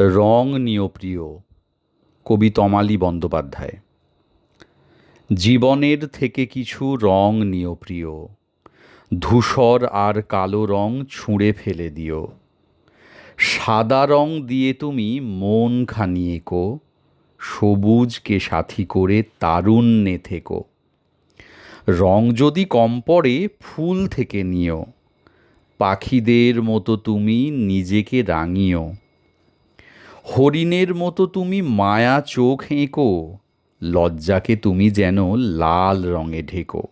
রং নিয় প্রিয়, কবি তমালি বন্দ্যোপাধ্যায়। জীবনের থেকে কিছু রং নিয় প্রিয়, ধূসর আর কালো রং ছুঁড়ে ফেলে দিও। সাদা রং দিয়ে তুমি মন খানিয়ে কো সবুজকে সাথী করে তারুণ্যে থেকো। রং যদি কম পড়ে, ফুল থেকে নিও, পাখিদের মতো তুমি নিজেকে রাঙিও। হরিণের মতো তুমি মায়া চোখ হেঁকো লজ্জাকে তুমি যেন লাল রঙে ঢেকো।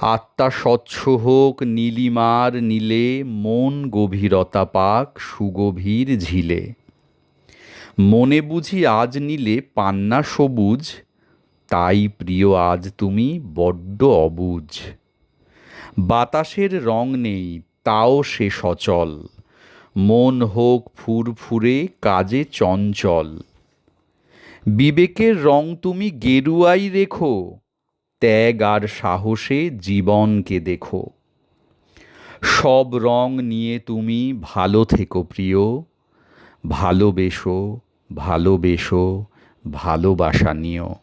আত্মা স্বচ্ছ হোক, নীলিমার নীলে, মন গভীরতা পাক, সুগভীর ঝিলে। মনে বুঝি আজ নীলে পান্না সবুজ, তাই প্রিয় আজ তুমি বড্ড অবুঝ বাতাসের রং নেই, তাও সে সচল। মন হোক ফুরফুরে, কাজে চঞ্চল। বিবেকের রং তুমি গেরুয়াই রেখো, ত্যাগ আর সাহসে জীবনকে দেখো। সব রং নিয়ে তুমি ভালো থেকো প্রিয়, ভালোবেসো ভালোবেসো, ভালোবাসা নিও।